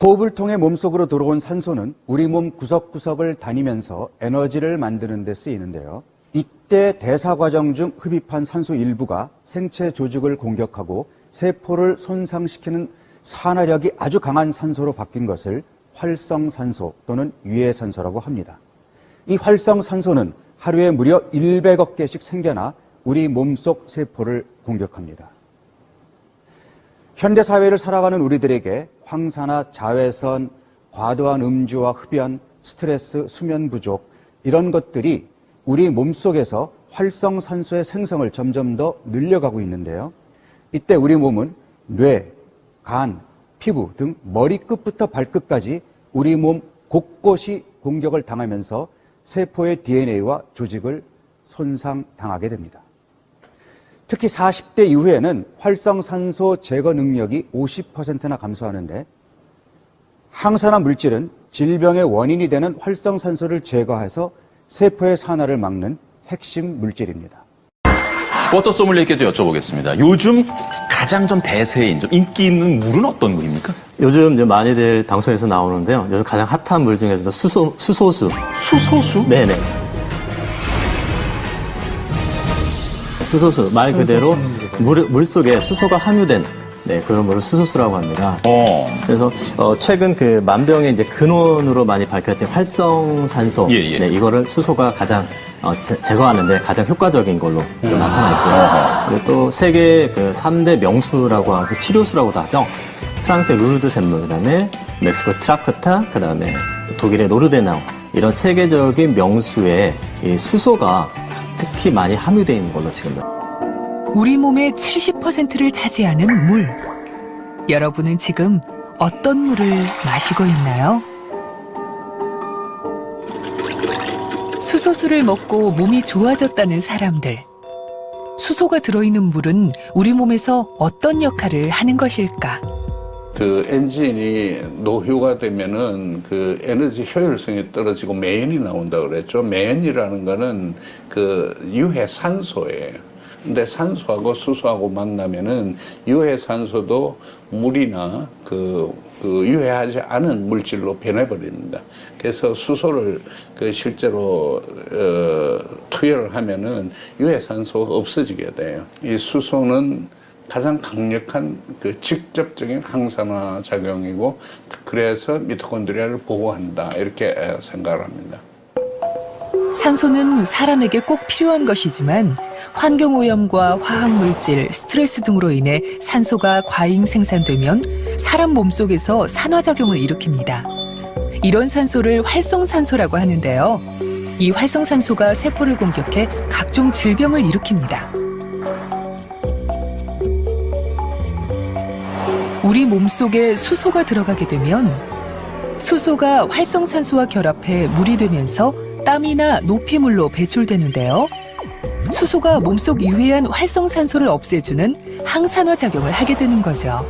호흡을 통해 몸속으로 들어온 산소는 우리 몸 구석구석을 다니면서 에너지를 만드는 데 쓰이는데요. 이때 대사 과정 중 흡입한 산소 일부가 생체 조직을 공격하고 세포를 손상시키는 산화력이 아주 강한 산소로 바뀐 것을 활성산소 또는 유해산소라고 합니다. 이 활성산소는 하루에 무려 100억 개씩 생겨나 우리 몸속 세포를 공격합니다. 현대 사회를 살아가는 우리들에게 황사나 자외선, 과도한 음주와 흡연, 스트레스, 수면 부족 이런 것들이 우리 몸속에서 활성산소의 생성을 점점 더 늘려가고 있는데요. 이때 우리 몸은 뇌, 간, 피부 등 머리끝부터 발끝까지 우리 몸 곳곳이 공격을 당하면서 세포의 DNA와 조직을 손상당하게 됩니다. 특히 40대 이후에는 활성산소 제거 능력이 50%나 감소하는데 항산화 물질은 질병의 원인이 되는 활성산소를 제거해서 세포의 산화를 막는 핵심 물질입니다. 워터 소믈리에께도 여쭤보겠습니다. 요즘 가장 좀 대세인, 좀 인기 있는 물은 어떤 물입니까? 요즘 이제 많이들 방송에서 나오는데요. 요즘 가장 핫한 물 중에서도 수소, 수소수. 수소수? 네네. 수소수. 말 그대로 물, 물 속에 수소가 함유된 네, 그런 물을 수소수라고 합니다. 어. 그래서 어, 최근 그 만병의 이제 근원으로 많이 밝혀진 활성산소, 예, 예. 네, 이거를 수소가 가장 어, 제, 제거하는데 가장 효과적인 걸로 좀 음. 나타나 있고요. 그리고 또 세계 그 3대 명수라고 하고 그 치료수라고도 하죠. 프랑스의 루르드 샘물, 그다음에 멕시코 트라크타, 그다음에 독일의 노르데나우 이런 세계적인 명수에 이 수소가 특히 많이 함유되어 있는 걸로 지금 우리 몸의 70%를 차지하는 물. 여러분은 지금 어떤 물을 마시고 있나요? 수소수를 먹고 몸이 좋아졌다는 사람들. 수소가 들어있는 물은 우리 몸에서 어떤 역할을 하는 것일까? 그 엔진이 노후가 되면은 그 에너지 효율성이 떨어지고 매연이 나온다 그랬죠. 매연이라는 거는 그 유해 산소예요. 근데 산소하고 수소하고 만나면은 유해 산소도 물이나 그, 그 유해하지 않은 물질로 변해버립니다. 그래서 수소를 그 실제로 어, 투여를 하면은 유해 산소가 없어지게 돼요. 이 수소는 가장 강력한 그 직접적인 항산화 작용이고 그래서 미토콘드리아를 보호한다 이렇게 생각을 합니다. 산소는 사람에게 꼭 필요한 것이지만 환경 오염과 화학 물질, 스트레스 등으로 인해 산소가 과잉 생산되면 사람 몸속에서 산화 작용을 일으킵니다. 이런 산소를 활성산소라고 하는데요. 이 활성산소가 세포를 공격해 각종 질병을 일으킵니다. 우리 몸속에 수소가 들어가게 되면 수소가 활성산소와 결합해 물이 되면서 땀이나 노폐물로 배출되는데요. 수소가 몸속 유해한 활성산소를 없애주는 항산화 작용을 하게 되는 거죠.